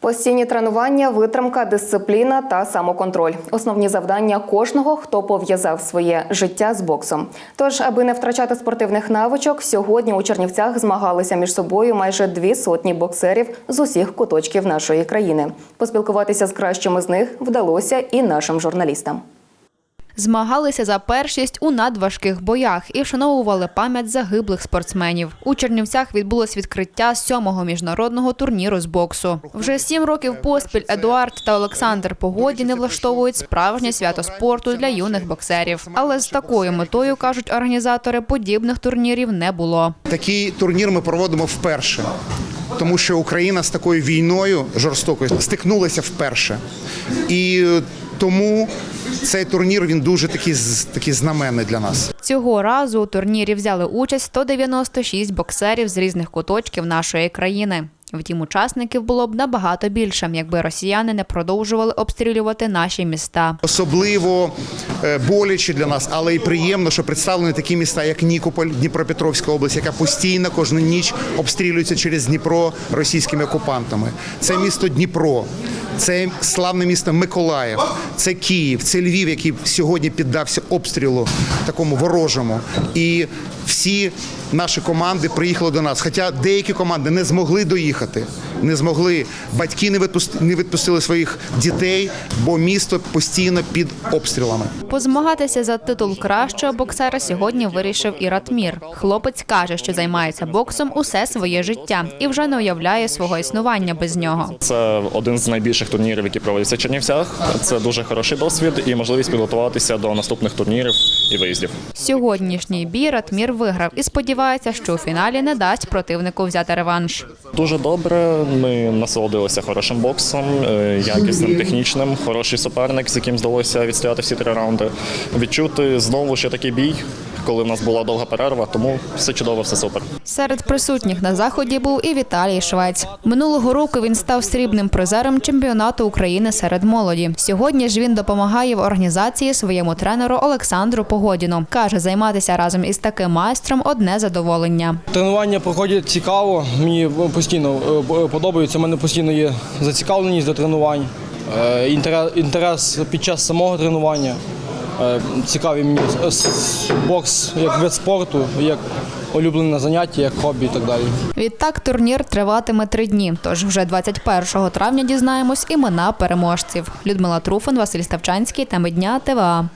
Постійні тренування, витримка, дисципліна та самоконтроль основні завдання кожного, хто пов'язав своє життя з боксом. Тож, аби не втрачати спортивних навичок, сьогодні у Чернівцях змагалися між собою майже дві сотні боксерів з усіх куточків нашої країни. Поспілкуватися з кращими з них вдалося і нашим журналістам. Змагалися за першість у надважких боях і вшановували пам'ять загиблих спортсменів. У Чернівцях відбулось відкриття сьомого міжнародного турніру з боксу. Вже сім років поспіль Едуард та Олександр Погодіни влаштовують справжнє свято спорту для юних боксерів. Але з такою метою кажуть організатори, подібних турнірів не було. Такий турнір ми проводимо вперше, тому що Україна з такою війною жорстокою стикнулася вперше. І тому цей турнір він дуже такий, такий знаменний для нас. Цього разу у турнірі взяли участь 196 боксерів з різних куточків нашої країни. Втім, учасників було б набагато більше, якби росіяни не продовжували обстрілювати наші міста. Особливо е, боляче для нас, але й приємно, що представлені такі міста, як Нікополь, Дніпропетровська область, яка постійно кожну ніч обстрілюється через Дніпро російськими окупантами. Це місто Дніпро, це славне місто Миколаїв, це Київ, це Львів, який сьогодні піддався обстрілу такому ворожому. І всі наші команди приїхали до нас. Хоча деякі команди не змогли доїхати, не змогли. Батьки не відпусти- не відпустили своїх дітей, бо місто постійно під обстрілами. Позмагатися за титул кращого боксера сьогодні вирішив і Ратмір. Хлопець каже, що займається боксом усе своє життя і вже не уявляє свого існування без нього. Це один з найбільших турнірів, які проводяться в Чернівцях. Це дуже хороший досвід і можливість підготуватися до наступних турнірів і виїздів. Сьогоднішній бій Ратмір виграв і сподівається, що у фіналі не дасть противнику взяти реванш. Дуже добре. Ми насолодилися хорошим боксом, е, якісним технічним, хороший суперник, з яким здалося відстояти всі три раунди. Відчути знову ще такий бій, коли в нас була довга перерва, тому все чудово, все супер. Серед присутніх на заході був і Віталій Швець. Минулого року він став срібним призером чемпіонату України серед молоді. Сьогодні ж він допомагає в організації своєму тренеру Олександру Погодіну. каже, займатися разом із таким майстром одне задоволення. Тренування проходять цікаво. Мені постійно е, подобається. У мене постійно є зацікавленість до тренувань, е, інтерес під час самого тренування. Е, Цікавий мені бокс як вид спорту, як улюблене заняття, як хобі і так далі. Відтак турнір триватиме три дні. Тож вже 21 травня дізнаємось імена переможців. Людмила Труфан, Василь Ставчанський та Медня ТВА.